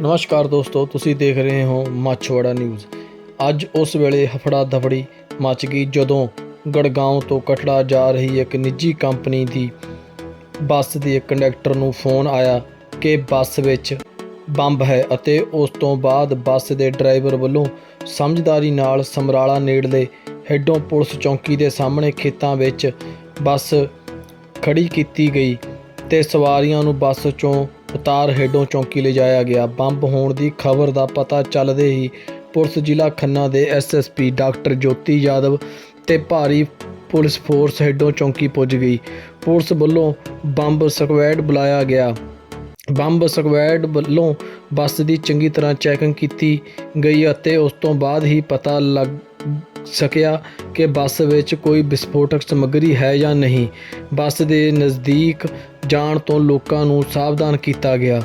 ਨਮਸਕਾਰ ਦੋਸਤੋ, ਤੁਸੀਂ ਦੇਖ ਰਹੇ ਹੋ ਮਾਛਵਾੜਾ ਨਿਊਜ਼। ਅੱਜ ਉਸ ਵੇਲੇ ਹਫੜਾ ਦਫੜੀ ਮਚ ਗਈ ਜਦੋਂ ਗੜਗਾਉਂ ਤੋਂ ਕਟੜਾ ਜਾ ਰਹੀ ਇੱਕ ਨਿੱਜੀ ਕੰਪਨੀ ਦੀ ਬੱਸ ਦੇ ਕੰਡਕਟਰ ਨੂੰ ਫੋਨ ਆਇਆ ਕਿ ਬੱਸ ਵਿੱਚ ਬੰਬ ਹੈ ਅਤੇ ਉਸ ਤੋਂ ਬਾਅਦ ਬੱਸ ਦੇ ਡਰਾਈਵਰ ਵੱਲੋਂ ਸਮਝਦਾਰੀ ਨਾਲ ਸਮਰਾਲਾ ਨੇੜਲੇ ਹੈਡੋਂ ਪੁਲਿਸ ਚੌਂਕੀ ਦੇ ਸਾਹਮਣੇ ਖੇਤਾਂ ਵਿੱਚ ਬੱਸ ਖੜੀ ਕੀਤੀ ਗਈ ਤੇ ਸਵਾਰੀਆਂ ਨੂੰ ਬੱਸ ਚੋਂ ਉਤਾਰ ਹੇਡੋਂ ਚੌਂਕੀ ਲਿਜਾਇਆ ਗਿਆ। ਬੰਬ ਹੋਣ ਦੀ ਖਬਰ ਦਾ ਪਤਾ ਚੱਲਦੇ ਹੀ ਪੁਲਿਸ ਜ਼ਿਲ੍ਹਾ ਖੰਨਾ ਦੇ ਐਸਐਸਪੀ ਡਾਕਟਰ ਜੋਤੀ ਯਾਦਵ ਤੇ ਭਾਰੀ ਪੁਲਿਸ ਫੋਰਸ ਹੇਡੋਂ ਚੌਂਕੀ ਪੁੱਜ ਗਈ। ਪੁਲਿਸ ਵੱਲੋਂ ਬੰਬ ਸਕੁਐਡ ਬੁਲਾਇਆ ਗਿਆ। ਬੰਬ ਸਕੁਐਡ ਵੱਲੋਂ ਬੱਸ ਦੀ ਚੰਗੀ ਤਰ੍ਹਾਂ ਚੈਕਿੰਗ ਕੀਤੀ ਗਈ ਅਤੇ ਉਸ ਤੋਂ ਬਾਅਦ ਹੀ ਪਤਾ ਲੱਗ ਸਕਿਆ ਕਿ ਬੱਸ ਵਿੱਚ ਕੋਈ ਵਿਸਫੋਟਕ ਸਮੱਗਰੀ ਹੈ ਜਾਂ ਨਹੀਂ। ਬੱਸ ਦੇ ਨਜ਼ਦੀਕ ਜਾਣ ਤੋਂ ਲੋਕਾਂ ਨੂੰ ਸਾਵਧਾਨ ਕੀਤਾ ਗਿਆ।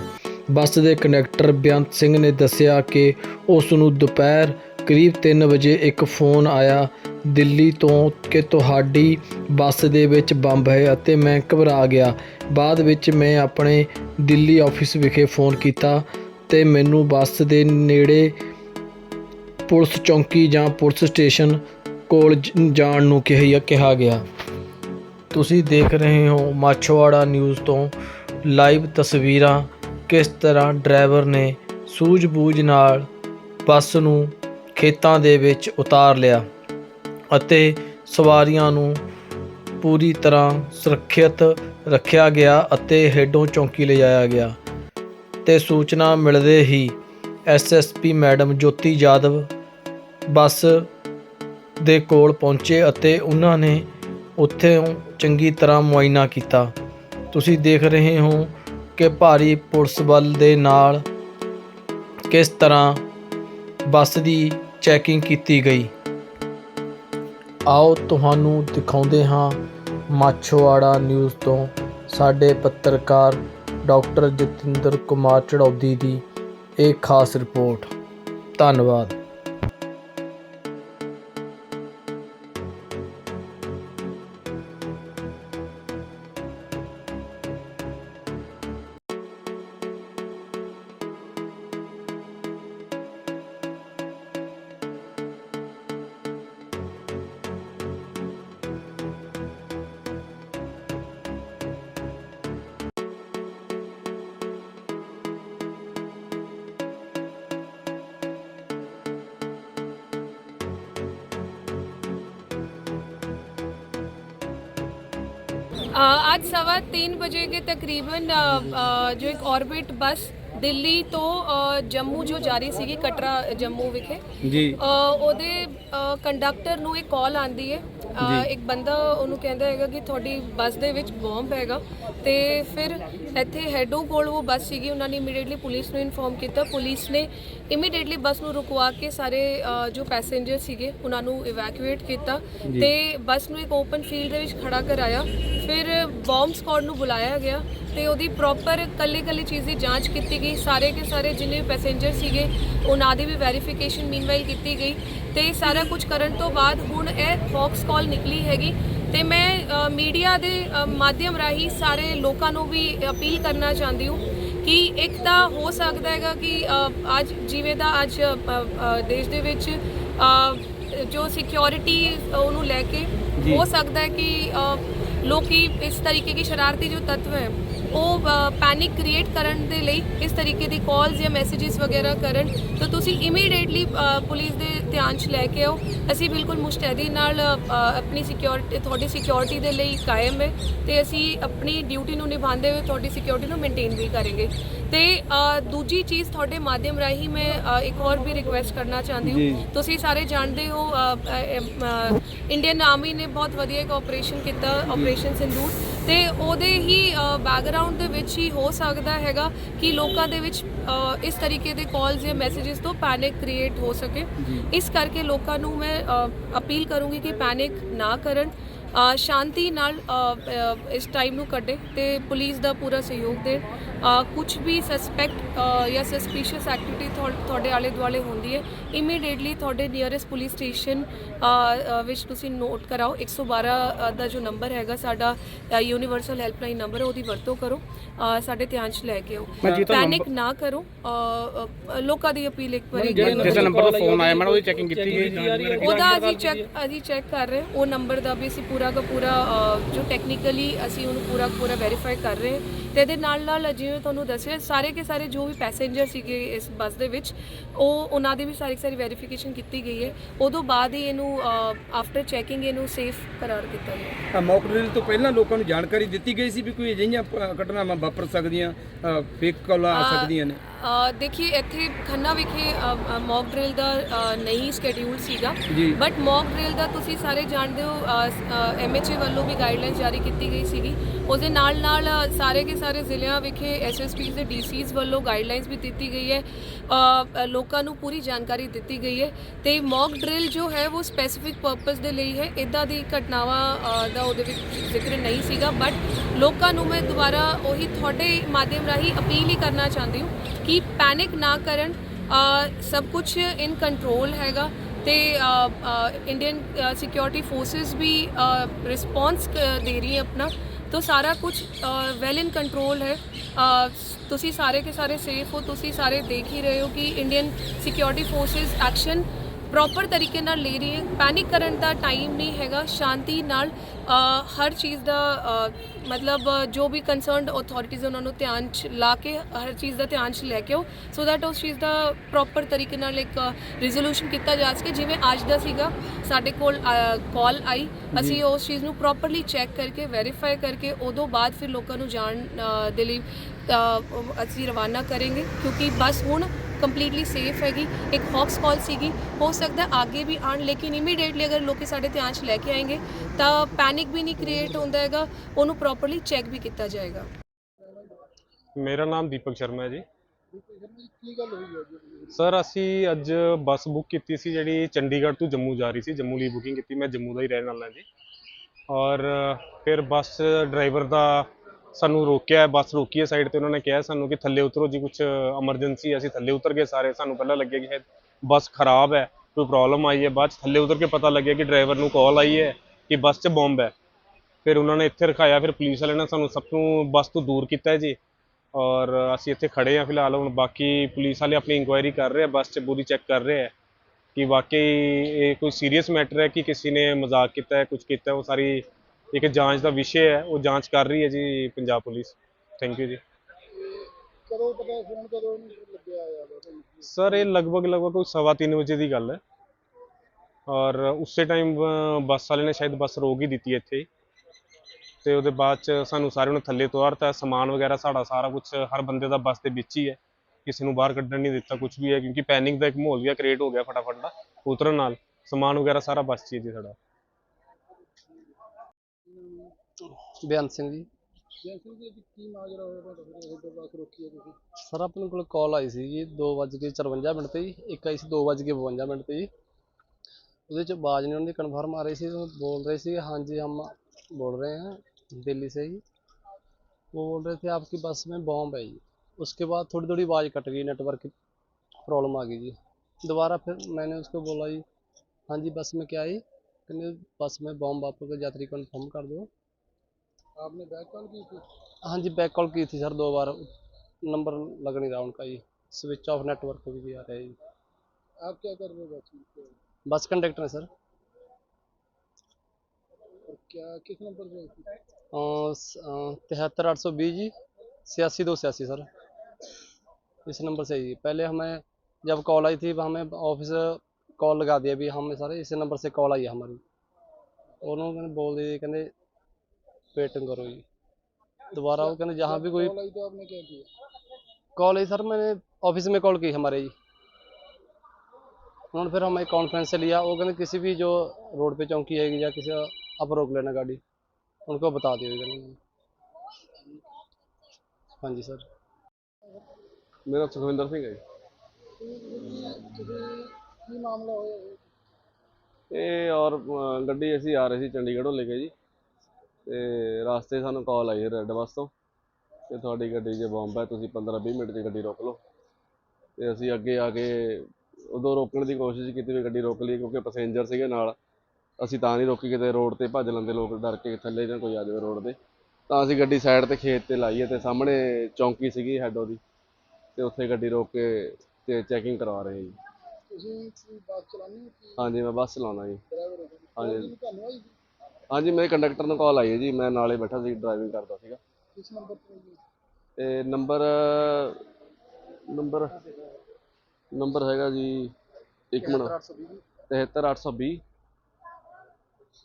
ਬੱਸ ਦੇ ਕੰਡਕਟਰ ਬੇਅੰਤ ਸਿੰਘ ਨੇ ਦੱਸਿਆ ਕਿ ਉਸ ਨੂੰ ਦੁਪਹਿਰ ਕਰੀਬ 3 ਵਜੇ ਇੱਕ ਫੋਨ ਆਇਆ, ਦਿੱਲੀ ਤੋਂ ਕਿ ਤੁਹਾਡੀ ਬੱਸ ਦੇ ਵਿੱਚ ਬੰਬ ਹੈ ਅਤੇ ਮੈਂ ਘਬਰਾ ਗਿਆ। ਬਾਅਦ ਵਿੱਚ ਮੈਂ ਆਪਣੇ ਦਿੱਲੀ ਆਫਿਸ ਵਿਖੇ ਫੋਨ ਕੀਤਾ ਤੇ ਮੈਨੂੰ ਬੱਸ ਦੇ ਨੇੜੇ ਪੁਲਿਸ ਚੌਂਕੀ ਜਾਂ ਪੁਲਿਸ ਸਟੇਸ਼ਨ ਕੋਲ ਜਾਣ ਨੂੰ ਕਿਹਾ ਕਿਹਾ ਗਿਆ। ਤੁਸੀਂ ਦੇਖ ਰਹੇ ਹੋ ਮਾਛੋਵਾੜਾ ਨਿਊਜ਼ ਤੋਂ ਲਾਈਵ ਤਸਵੀਰਾਂ ਕਿਸ ਤਰ੍ਹਾਂ ਡਰਾਈਵਰ ਨੇ ਸੂਝ-ਬੂਝ ਨਾਲ ਬੱਸ ਨੂੰ ਖੇਤਾਂ ਦੇ ਵਿੱਚ ਉਤਾਰ ਲਿਆ ਅਤੇ ਸਵਾਰੀਆਂ ਨੂੰ ਪੂਰੀ ਤਰ੍ਹਾਂ ਸੁਰੱਖਿਅਤ ਰੱਖਿਆ ਗਿਆ ਅਤੇ ਹੇਡੋਂ ਚੌਂਕੀ ਲਿਜਾਇਆ ਗਿਆ। ਤੇ ਸੂਚਨਾ ਮਿਲਦੇ ਹੀ SSP madam Jyoti Yadav bus ਦੇ ਕੋਲ ਪਹੁੰਚੇ ਅਤੇ ਉਹਨਾਂ ਨੇ ਉੱਥੇ ਚੰਗੀ ਤਰ੍ਹਾਂ ਮੁਆਇਨਾ ਕੀਤਾ। ਤੁਸੀਂ ਦੇਖ ਰਹੇ ਹੋ ਕਿ ਭਾਰੀ ਪੁਲਿਸ ਬਲ ਦੇ ਨਾਲ ਕਿਸ ਤਰ੍ਹਾਂ ਬੱਸ ਦੀ ਚੈਕਿੰਗ ਕੀਤੀ ਗਈ। ਆਓ ਤੁਹਾਨੂੰ ਦਿਖਾਉਂਦੇ ਹਾਂ ਮਾਛੋਵਾੜਾ ਨਿਊਜ਼ ਤੋਂ। ਸਾਡੇ ਪੱਤਰਕਾਰ ਡਾਕਟਰ ਜਤਿੰਦਰ ਕੁਮਾਰ ਚੜੌਦੀ ਦੀ ਇਹ ਖਾਸ ਰਿਪੋਰਟ। ਧੰਨਵਾਦ। आज सवा तीन बजे के तकरीबन अ, अ, ਜੋ ਇੱਕ ਆਰਬਿਟ ਬੱਸ ਦਿੱਲੀ ਤੋਂ ਅ, ਜੰਮੂ ਜੋ ਜਾ ਰਹੀ ਸੀਗੀ ਕਟਰਾ ਜੰਮੂ ਵਿਖੇ ਜੀ ਅ, ਉਹਦੇ ਕੰਡਕਟਰ ਨੂੰ ਇੱਕ ਕਾਲ ਆਂਦੀ ਹੈ ਅ, ਇੱਕ ਬੰਦਾ ਉਹਨੂੰ ਕਹਿੰਦਾ ਹੈਗਾ ਕਿ ਤੁਹਾਡੀ ਬੱਸ ਦੇ ਵਿੱਚ ਬੰਬ ਹੈਗਾ ਤੇ ਫਿਰ ਇੱਥੇ ਹੈਡੋ ਕੋਲ ਉਹ ਬੱਸ ਸੀਗੀ ਉਹਨਾਂ ਨੇ ਇਮੀਡੀਏਟਲੀ ਪੁਲਿਸ ਨੂੰ ਇਨਫੋਰਮ ਕੀਤਾ ਪੁਲਿਸ ਨੇ ਇਮੀਡੀਏਟਲੀ ਬੱਸ ਨੂੰ ਰੁਕਵਾ ਕੇ ਸਾਰੇ ਅ, ਜੋ ਪੈਸੇਂਜਰ ਸੀਗੇ ਉਹਨਾਂ ਨੂੰ ਇਵੈਕੂਏਟ ਕੀਤਾ ਤੇ ਬੱਸ ਨੂੰ ਇੱਕ ਓਪਨ ਫੀਲਡ ਦੇ ਵਿੱਚ ਖੜਾ ਕਰਾਇਆ ਫਿਰ ਬੰਬ ਸਕਾਡ ਨੂੰ ਬੁਲਾਇਆ ਗਿਆ ਤੇ ਉਹਦੀ ਪ੍ਰੋਪਰ ਕੱਲੀ ਕੱਲੀ ਚੀਜ਼ ਦੀ ਜਾਂਚ ਕੀਤੀ ਗਈ। ਸਾਰੇ ਕੇ ਸਾਰੇ ਜਿੰਨੇ ਵੀ ਪੈਸੇਂਜਰ ਸੀਗੇ ਉਹਨਾਂ ਦੀ ਵੀ ਵੈਰੀਫਿਕੇਸ਼ਨ ਮੀਨਵਾਈਲ ਕੀਤੀ ਗਈ ਤੇ ਸਾਰਾ ਕੁਝ ਕਰਨ ਤੋਂ ਬਾਅਦ ਹੁਣ ਇਹ ਫੌਕਸ ਕਾਲ ਨਿਕਲੀ ਹੈਗੀ ਤੇ ਮੈਂ ਮੀਡੀਆ ਦੇ ਮਾਧਿਅਮ ਰਾਹੀਂ ਸਾਰੇ ਲੋਕਾਂ ਨੂੰ ਵੀ ਅਪੀਲ ਕਰਨਾ ਚਾਹੁੰਦੀ ਹਾਂ ਕਿ ਇੱਕ ਤਾਂ ਹੋ ਸਕਦਾ ਹੈਗਾ ਕਿ ਅੱਜ ਜਿਵੇਂ ਦਾ ਅੱਜ ਦੇਸ਼ ਦੇ ਵਿੱਚ ਜੋ ਸਿਕਿਉਰਿਟੀ ਉਹਨੂੰ ਲੈ ਕੇ ਹੋ ਸਕਦਾ ਹੈ ਕਿ ਲੋਕੀ ਇਸ ਤਰੀਕੇ ਦੀ ਸ਼ਰਾਰਤੀ ਜੋ ਤੱਤਵ ਹੈ, ਉਹ ਪੈਨਿਕ ਕ੍ਰੀਏਟ ਕਰਨ ਦੇ ਲਈ ਇਸ ਤਰੀਕੇ ਦੀ ਕਾਲਸ ਜਾਂ ਮੈਸੇजेस ਵਗੈਰਾ ਕਰਨ। ਤਾਂ ਤੁਸੀਂ ਇਮੀਡੀਏਟਲੀ ਪੁਲਿਸ ਦੇ ਧਿਆਨ 'ਚ ਲੈ ਕੇ ਆਓ। ਅਸੀਂ ਬਿਲਕੁਲ ਮੁਸ਼ਤੈਦੀ ਨਾਲ ਆਪਣੀ ਸਿਕਿਉਰਿਟੀ ਤੁਹਾਡੀ ਸਿਕਿਉਰਿਟੀ ਦੇ ਲਈ ਕਾਇਮ ਹੈ ਤੇ ਅਸੀਂ ਆਪਣੀ ਡਿਊਟੀ ਨੂੰ ਨਿਭਾਉਂਦੇ ਹੋਏ ਤੁਹਾਡੀ ਸਿਕਿਉਰਿਟੀ ਨੂੰ ਮੇਨਟੇਨ ਵੀ ਕਰਾਂਗੇ। ਤੇ ਦੂਜੀ ਚੀਜ਼ ਤੁਹਾਡੇ ਮਾਧਿਅਮ ਰਾਹੀਂ ਮੈਂ ਇੱਕ ਹੋਰ ਵੀ ਰਿਕੁਐਸਟ ਕਰਨਾ ਚਾਹੁੰਦੀ ਹਾਂ। ਤੁਸੀਂ ਸਾਰੇ ਜਾਣਦੇ ਹੋ ਇੰਡੀਅਨ ਆਰਮੀ ਨੇ ਬਹੁਤ ਵਧੀਆ ਇੱਕ ਆਪਰੇਸ਼ਨ ਕੀਤਾ ਆਪਰੇਸ਼ਨ ਸਿੰਦੂਰ ਤੇ ਉਹਦੇ ਹੀ ਬੈਕਗ੍ਰਾਉਂਡ ਦੇ ਵਿੱਚ ਹੀ ਹੋ ਸਕਦਾ ਹੈਗਾ ਕਿ ਲੋਕਾਂ ਦੇ ਵਿੱਚ ਇਸ ਤਰੀਕੇ ਦੇ ਕਾਲਸ ਜਾਂ ਮੈਸੇजेस ਤੋਂ ਪੈਨਿਕ ਕ੍ਰੀਏਟ ਹੋ ਸਕੇ। ਇਸ ਕਰਕੇ ਲੋਕਾਂ ਨੂੰ ਮੈਂ ਅਪੀਲ ਕਰੂੰਗੀ ਕਿ ਪੈਨਿਕ ਨਾ ਕਰਨ। ਸ਼ਾਂਤੀ ਨਾਲ ਇਸ ਟਾਈਮ ਨੂੰ ਕੱਢੇ ਤੇ ਪੁਲਿਸ ਦਾ ਪੂਰਾ ਸਹਿਯੋਗ ਦੇਣ। ਕੁਝ ਵੀ ਸਸਪੈਕਟ ਜਾਂ ਸਸਪੀਸ਼ੀਅਸ ਐਕਟੀਵਿਟੀ ਤੁਹਾਡੇ ਆਲੇ ਦੁਆਲੇ ਹੁੰਦੀ ਹੈ ਇਮੀਡੀਏਟਲੀ ਤੁਹਾਡੇ ਨੀਅਰੈਸਟ ਪੁਲਿਸ ਸਟੇਸ਼ਨ ਵਿੱਚ ਤੁਸੀਂ ਨੋਟ ਕਰਾਓ। 112 ਦਾ ਜੋ ਨੰਬਰ ਹੈਗਾ ਸਾਡਾ ਯੂਨੀਵਰਸਲ ਹੈਲਪਲਾਈਨ ਨੰਬਰ ਹੈ ਉਹਦੀ ਵਰਤੋਂ ਕਰੋ। ਸਾਡੇ ਧਿਆਨ 'ਚ ਲੈ ਕੇ ਆਓ। ਪੈਨਿਕ ਨਾ ਕਰੋ। ਲੋਕਾਂ ਦੀ ਅਪੀਲ ਇੱਕ ਵਾਰੀ ਜਿਸ ਨੰਬਰ ਤੋਂ ਫੋਨ ਆਇਆ ਮੈਡਮ ਉਹਦੀ ਚੈਕਿੰਗ ਕੀਤੀ ਗਈ ਉਹਦਾ ਅਸੀਂ ਚੈੱਕ ਅਸੀਂ ਚੈੱਕ ਕਰ ਰਹੇ ਹਾਂ। ਉਹ ਨੰਬਰ ਦਾ ਵੀ ਅਸੀਂ ਪੂਰਾ ਦਾ ਪੂਰਾ ਜੋ ਟੈਕਨੀਕਲੀ ਅਸੀਂ ਉਹਨੂੰ ਪੂਰਾ ਪੂਰਾ ਵੈਰੀਫਾਈ ਕਰ ਰਹੇ ਹਾਂ। ਤੇ ਇਹਦੇ ਨਾਲ ਨਾਲ ਜਿਵੇਂ ਤੁਹਾਨੂੰ ਦੱਸਿਆ ਸਾਰੇ ਕੇ ਸਾਰੇ ਜੋ ਵੀ ਪੈਸੇਂਜਰ ਸੀਗੇ ਇਸ ਬੱਸ ਦੇ ਵਿੱਚ ਉਹ ਉਹਨਾਂ ਦੀ ਵੀ ਸਾਰੀ ਸਾਰੀ ਵੈਰੀਫਿਕੇਸ਼ਨ ਕੀਤੀ ਗਈ ਹੈ। ਉਦੋਂ ਬਾਅਦ ਹੀ ਇਹਨੂੰ ਆਫਟਰ ਚੈਕਿੰਗ ਇਹਨੂੰ ਸੇਫ ਕਰਾਰ ਕੀਤਾ ਗਿਆ। ਮੌਕ ਡਰਿਲ ਤੋਂ ਪਹਿਲਾਂ ਲੋਕਾਂ ਨੂੰ ਜਾਣਕਾਰੀ ਦਿੱਤੀ ਗਈ ਸੀ ਵੀ ਕੋਈ ਅਜਿਹੀਆਂ ਘਟਨਾਵਾਂ ਵਾਪਰ ਸਕਦੀਆਂ ਫੇਕ ਕਾਲਾਂ ਆ ਸਕਦੀਆਂ ਨੇ? ਅ, ਦੇਖੀਏ ਇੱਥੇ ਖੰਨਾ ਵਿਖੇ ਮੌਕ ਡਰਿਲ ਦਾ ਨਹੀਂ ਸਕੇਡਿਊਲ ਸੀਗਾ। ਬਟ ਮੌਕ ਡਰਿਲ ਦਾ ਤੁਸੀਂ ਸਾਰੇ ਜਾਣਦੇ ਹੋ ਐਮਐਚਏ ਵੱਲੋਂ ਵੀ ਗਾਈਡਲਾਈਨ ਜਾਰੀ ਕੀਤੀ ਗਈ ਸੀਗੀ ਉਹਦੇ ਨਾਲ ਨਾਲ ਸਾਰੇ ਕੇ ਸਾਰੇ ਜ਼ਿਲ੍ਹਿਆਂ ਵਿਖੇ ਐਸਐਸਪੀਸ ਦੇ ਡੀਸੀਸ ਵੱਲੋਂ ਗਾਈਡਲਾਈਨਸ ਵੀ ਦਿੱਤੀ ਗਈ ਹੈ। ਲੋਕਾਂ ਨੂੰ ਪੂਰੀ ਜਾਣਕਾਰੀ ਦਿੱਤੀ ਗਈ ਹੈ ਤੇ ਮੌਕ ਡਰਿਲ ਜੋ ਹੈ ਉਹ ਸਪੈਸੀਫਿਕ ਪਰਪਸ ਦੇ ਲਈ ਹੈ। ਇਦਾਂ ਦੀ ਘਟਨਾਵਾਂ ਦਾ ਉਹਦੇ ਵਿੱਚ ਜ਼ਿਕਰ ਨਹੀਂ ਸੀਗਾ ਬਟ ਲੋਕਾਂ ਨੂੰ ਮੈਂ ਦੁਬਾਰਾ ਉਹੀ ਤੁਹਾਡੇ ਮਾਧਿਅਮ ਰਾਹੀਂ ਅਪੀਲ ਹੀ ਕਰਨਾ ਚਾਹੁੰਦੀ ਹਾਂ ਕਿ ਪੈਨਿਕ ਨਾ ਕਰਨ। ਸਭ ਕੁਝ ਇਨ ਕੰਟਰੋਲ ਹੈਗਾ ਤੇ ਇੰਡੀਅਨ ਸਿਕਿਉਰਿਟੀ ਫੋਰਸਸ ਵੀ ਰਿਸਪੌਂਸ ਦੇ ਰਹੀ ਹੈ ਆਪਣਾ। ਤੋ ਸਾਰਾ ਕੁਝ ਵੈਲ ਇਨ ਕੰਟਰੋਲ ਹੈ। ਤੁਸੀਂ ਸਾਰੇ ਕੇ ਸਾਰੇ ਸੇਫ ਹੋ, ਤੁਸੀਂ ਸਾਰੇ ਦੇਖ ਹੀ ਰਹੇ ਹੋ ਕਿ Indian security forces action proper ਤਰੀਕੇ ਨਾਲ ਲੈ ਰਹੀ ਹੈ। ਪੈਨਿਕ ਕਰਨ ਦਾ ਟਾਈਮ ਨਹੀਂ ਹੈਗਾ। ਸ਼ਾਂਤੀ ਨਾਲ ਹਰ ਚੀਜ਼ ਦਾ ਮਤਲਬ ਜੋ ਵੀ ਕੰਸਰਨਡ ਅਥਾਰਟੀਜ਼ ਉਹਨਾਂ ਨੂੰ ਧਿਆਨ ਚ ਲਾ ਕੇ ਹਰ ਚੀਜ਼ ਦਾ ਧਿਆਨ ਚ ਲੈ ਕੇ ਆਓ। ਸੋ ਦੈਟ ਉਸ ਚੀਜ਼ ਦਾ ਪ੍ਰੋਪਰ ਤਰੀਕੇ ਨਾਲ ਇੱਕ ਰਿਜ਼ੋਲੂਸ਼ਨ ਕੀਤਾ ਜਾ ਸਕੇ। ਜਿਵੇਂ ਅੱਜ ਦਾ ਸੀਗਾ ਸਾਡੇ ਕੋਲ ਕਾਲ ਆਈ। ਅਸੀਂ ਉਸ ਚੀਜ਼ ਨੂੰ ਪ੍ਰੋਪਰਲੀ ਚੈੱਕ ਕਰਕੇ ਵੈਰੀਫਾਈ ਕਰਕੇ ਉਦੋਂ ਬਾਅਦ ਫਿਰ ਲੋਕਾਂ ਨੂੰ ਜਾਣ ਦੇ ਲਈ ਅਸੀਂ ਰਵਾਨਾ ਕਰਾਂਗੇ। ਕਿਉਂਕਿ ਬੱਸ ਹੁਣ ਕੰਪਲੀਟਲੀ ਸੇਫ ਹੈਗੀ। ਇੱਕ ਹੌਕਸ ਕਾਲ ਸੀਗੀ। ਹੋ ਸਕਦਾ ਅੱਗੇ ਵੀ ਆਣ ਲੇਕਿਨ ਇਮੀਡੀਏਟਲੀ ਅਗਰ ਲੋਕੀ ਸਾਡੇ ਧਿਆਨ 'ਚ ਲੈ ਕੇ ਆਏਗੇ, ਤਾਂ ਪੈਨਿਕ ਵੀ ਨਹੀਂ ਕ੍ਰੀਏਟ ਹੁੰਦਾ ਹੈਗਾ, ਉਹਨੂੰ ਪ੍ਰੋਪਰਲੀ ਚੈੱਕ ਵੀ ਕੀਤਾ ਜਾਏਗਾ। ਮੇਰਾ ਨਾਮ ਦੀਪਕ ਸ਼ਰਮਾ ਹੈ ਜੀ। ਸਰ, ਅਸੀਂ ਅੱਜ ਬੱਸ ਬੁੱਕ ਕੀਤੀ ਸੀ, ਜਿਹੜੀ ਚੰਡੀਗੜ੍ਹ ਤੋਂ ਜੰਮੂ ਜਾ ਰਹੀ ਸੀ। ਜੰਮੂ ਲਈ ਬੁਕਿੰਗ ਕੀਤੀ, ਮੈਂ ਜੰਮੂ ਦਾ ਹੀ ਰਹਿਣ ਵਾਲਾ ਹਾਂ ਜੀ। ਔਰ ਫਿਰ ਬੱਸ ਡਰਾਈਵਰ ਦਾ ਸਾਨੂੰ ਰੋਕਿਆ, ਬੱਸ ਰੋਕੀ ਹੈ ਸਾਈਡ ਤੇ, ਉਹਨਾਂ ਨੇ ਕਿਹਾ ਸਾਨੂੰ ਕਿ ਥੱਲੇ ਉਤਰੋ ਜੀ ਕੁਝ ਐਮਰਜੈਂਸੀ ਅਸੀਂ ਥੱਲੇ ਉਤਰ ਗਏ ਸਾਰੇ, ਸਾਨੂੰ ਪਹਿਲਾਂ ਲੱਗਿਆ ਕਿ ਬੱਸ ਖਰਾਬ ਹੈ, ਕੋਈ ਪ੍ਰੋਬਲਮ ਆਈ ਹੈ, ਬਾਅਦ 'ਚ ਥੱਲੇ ਉਤਰ ਕੇ ਪਤਾ ਲੱਗਿਆ ਕਿ ਡਰਾਈਵਰ ਨੂੰ ਕਾਲ ਆਈ ਹੈ ਕਿ ਬੱਸ 'ਚ ਬੰਬ ਹੈ। ਫਿਰ ਉਹਨਾਂ ਨੇ ਇੱਥੇ ਰਖਾਇਆ, ਫਿਰ ਪੁਲਿਸ ਵਾਲਿਆਂ ਨੇ ਸਾਨੂੰ ਸਭ ਤੋਂ ਬੱਸ ਤੋਂ ਦੂਰ ਕੀਤਾ ਜੀ ਔਰ ਅਸੀਂ ਇੱਥੇ ਖੜੇ ਹਾਂ ਫਿਲਹਾਲ, ਹੁਣ ਬਾਕੀ ਪੁਲਿਸ ਵਾਲੇ ਆਪਣੀ ਇਨਕੁਆਇਰੀ ਕਰ ਰਹੇ ਆ, ਬੱਸ 'ਚ ਪੂਰੀ ਚੈੱਕ ਕਰ ਰਹੇ ਆ ਕਿ ਵਾਕਈ ਇਹ ਕੋਈ ਸੀਰੀਅਸ ਮੈਟਰ ਹੈ ਕਿ ਕਿਸੇ ਨੇ ਮਜ਼ਾਕ ਕੀਤਾ ਹੈ ਕੁਝ ਕੀਤਾ ਉਹ ਸਾਰੀ ਇੱਕ ਜਾਂਚ ਦਾ ਵਿਸ਼ੇ ਹੈ ਉਹ ਜਾਂਚ ਕਰ ਰਹੀ ਹੈ ਜੀ ਪੰਜਾਬ ਪੁਲਿਸ। ਥੈਂਕ ਯੂ ਜੀ। ਕਦੋਂ ਪਤਾ ਫੋਨ ਕਦੋਂ ਉਹਨੂੰ ਲੱਗਿਆ ਆ ਤੁਹਾਨੂੰ ਸਰ ਇਹ ਲਗਭਗ ਲਗਭਗ ਕੋਈ ਸਵਾ ਤਿੰਨ ਵਜੇ ਦੀ ਗੱਲ ਹੈ। ਔਰ ਉਸੇ ਟਾਈਮ ਬੱਸ ਵਾਲੇ ਨੇ ਸ਼ਾਇਦ ਬੱਸ ਰੋਕ ਹੀ ਦਿੱਤੀ ਇੱਥੇ ਹੀ। ਤੇ ਉਹਦੇ ਬਾਅਦ ਚ ਸਾਨੂੰ ਸਾਰਿਆਂ ਨੂੰ ਥੱਲੇ ਉਤਾਰਤਾ ਸਮਾਨ ਵਗੈਰਾ ਸਾਡਾ ਸਾਰਾ ਕੁਝ ਹਰ ਬੰਦੇ ਦਾ ਬੱਸ ਦੇ ਵਿੱਚ ਹੀ ਹੈ। ਕਿਸੇ ਨੂੰ ਬਾਹਰ ਕੱਢਣ ਨਹੀਂ ਦਿੱਤਾ ਕੁਝ ਵੀ ਹੈ ਕਿਉਂਕਿ ਪੈਨਿਕ ਦਾ ਇੱਕ ਮਾਹੌਲ ਵੀ ਕ੍ਰੀਏਟ ਹੋ ਗਿਆ ਫਟਾਫਟ ਦਾ। ਉਤਰਨ ਨਾਲ ਸਮਾਨ ਵਗੈਰਾ ਸਾਰਾ ਬੱਸ 'ਚ ਹੀ ਹੈ ਜੀ ਸਾਡਾ। ਬਿਆਨ ਸਿੰਘ ਜੀ ਜੈਸੇ ਜੀ ਅੱਜ ਕੀ ਮਾਜਰਾ ਹੋਇਆ ਤੁਹਾਡਾ ਫਿਰ ਇਹ ਬੱਸ ਰੋਕੀ ਹੈ ਤੁਸੀਂ ਸਰ ਆਪਣੇ ਕੋਲ ਕਾਲ ਆਈ ਸੀ ਜੀ 2:54 ਮਿੰਟ ਤੇ ਜੀ ਇੱਕ ਆਈ ਸੀ 2:52 ਮਿੰਟ ਤੇ ਜੀ ਉਹਦੇ ਚ ਆਵਾਜ਼ ਨਹੀਂ ਉਹਨਾਂ ਦੀ ਕਨਫਰਮ ਆ ਰਹੀ ਸੀ ਉਹ बोल रहे थे हाँ जी हम बोल रहे हैं दिल्ली से ही वो बोल रहे थे आपकी बस में बॉम्ब है जी उसके बाद थोड़ी थोड़ी आवाज़ कट गई नेटवर्क की प्रॉब्लम आ गई जी दोबारा फिर मैंने उसको बोला जी हाँ जी बस में क्या है कहने बस में बॉम्ब आपको यात्री कन्फर्म कर दो आपने बैक कॉल की थी? हाँ जी बैक कॉल की थी सर दो बार। नंबर लग नहीं रहा उनका ये स्विच ऑफ़ नेटवर्क भी आ रहा है जी आप क्या कर रहे हो बस कंडक्टर है सर। क्या किस नंबर पे? तिहत्तर आठ सौ बीस जी छियासी दो छियासी सर। इस नंबर से ही। पहले हमें जब कॉल आई थी हमें ऑफ़िस कॉल लगा दिया भी हमें सर इस नंबर से कॉल आई है हमारी। उन्होंने बोल दिया कहते वेटिंग करो जी दोबारा वो कहते जहाँ भी कोई कॉल आई तो आपने क्या किया कॉल आई सर मैंने ऑफिस में कॉल की हमारे जी उन्होंने फिर हमें कॉन्फ्रेंस से लिया वो कहते किसी भी जो रोड पे चौकी है या किसी आप रोक लेना गाड़ी उनको बता दियो जी कहते हाँ जी सर ਮੇਰਾ ਸੁਖਵਿੰਦਰ ਸਿੰਘ ਹੈ ਤੁਸੀਂ ਕੀ ਮਾਮਲਾ ਹੋਇਆ ਇਹ? ਇਹ ਔਰ ਗੱਡੀ ਅਸੀਂ ਆ ਰਹੇ ਸੀ ਚੰਡੀਗੜ੍ਹੋਂ ਲੈ ਕੇ ਜੀ ਤੇ ਰਾਸਤੇ ਸਾਨੂੰ ਕਾਲ ਆਈ ਰੈੱਡ ਬੱਸ ਤੋਂ ਕਿ ਤੁਹਾਡੀ ਗੱਡੀ 'ਚ ਬੰਬ ਹੈ ਤੁਸੀਂ 15-20 ਮਿੰਟ 'ਚ ਗੱਡੀ ਰੋਕ ਲਓ। ਤੇ ਅਸੀਂ ਅੱਗੇ ਆ ਕੇ ਉਦੋਂ ਰੋਕਣ ਦੀ ਕੋਸ਼ਿਸ਼ ਕੀਤੀ ਵੀ ਗੱਡੀ ਰੋਕ ਲਈ ਕਿਉਂਕਿ ਪੈਸੇਂਜਰ ਸੀਗੇ ਨਾਲ। ਅਸੀਂ ਤਾਂ ਨਹੀਂ ਰੋਕੀ ਕਿਤੇ ਰੋਡ ਤੇ ਭੱਜ ਲੈਂਦੇ ਲੋਕ ਡਰ ਕੇ ਥੱਲੇ ਨਾ ਕੋਈ ਆ ਜਾਵੇ ਰੋਡ ਤੇ। ਤਾਂ ਅਸੀਂ ਗੱਡੀ ਸਾਈਡ ਤੇ ਖੇਤ ਤੇ ਲਾਈ ਤੇ ਸਾਹਮਣੇ ਚੌਂਕੀ ਸੀਗੀ ਹੈਡੋ ਦੀ ਤੇ ਉੱਥੇ ਗੱਡੀ ਰੋਕ ਕੇ ਤੇ ਚੈਕਿੰਗ ਕਰਵਾ ਰਹੇ ਜੀ। ਤੁਸੀਂ ਬੱਸ ਚਲਾਉਂਦੇ ਹੋ ਹਾਂਜੀ ਮੈਂ ਬੱਸ ਚਲਾਉਣਾ ਜੀ। ਹਾਂਜੀ। ਤੁਹਾਨੂੰ ਆਈ ਹਾਂਜੀ ਮੇਰੇ ਕੰਡਕਟਰ ਨੂੰ ਕਾਲ ਆਈ ਹੈ ਜੀ ਮੈਂ ਨਾਲੇ ਬੈਠਾ ਸੀ ਡਰਾਈਵਿੰਗ ਕਰਦਾ ਸੀਗਾ। ਕਿਸ ਨੰਬਰ ਤੇ ਜੀ ਤੇ ਨੰਬਰ ਨੰਬਰ ਨੰਬਰ ਹੈਗਾ ਜੀ ਇੱਕ ਮਿੰਟ। 820 73820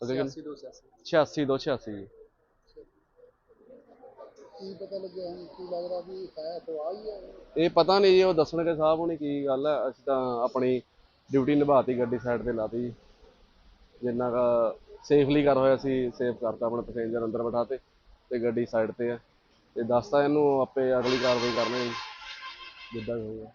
ਅਗੇ 86286 ਜੀ ਕੀ ਪਤਾ ਲੱਗਿਆ ਹੁਣ ਕੀ ਲੱਗਦਾ ਵੀ ਹੈ ਅਫਵਾਹ ਹੀ ਹੈ। ਇਹ ਪਤਾ ਨਹੀਂ ਜੀ ਉਹ ਦੱਸਣਗੇ ਸਾਹਿਬ ਹੁਣੀ ਕੀ ਗੱਲ ਹੈ। ਅਸੀਂ ਤਾਂ ਆਪਣੀ ਡਿਊਟੀ ਨਿਭਾਤੀ ਗੱਡੀ ਸਾਈਡ ਤੇ ਲਾਤੀ ਜੀ। ਜਿੰਨਾ ਕਾ ਸੇਫਲੀ ਕਰ ਹੋਇਆ ਸੀ ਸੇਫ ਕਰਤਾ ਆਪਣੇ ਪੈਸੇਂਜਰ ਅੰਦਰ ਬਿਠਾਤੇ ਤੇ ਗੱਡੀ ਸਾਈਡ ਤੇ ਆ। ਤੇ ਦੱਸਤਾ ਇਹਨੂੰ, ਆਪੇ ਅਗਲੀ ਕਾਰਵਾਈ ਕਰਨੀ ਜਿੱਦਾਂ ਵੀ ਹੋਊਗਾ।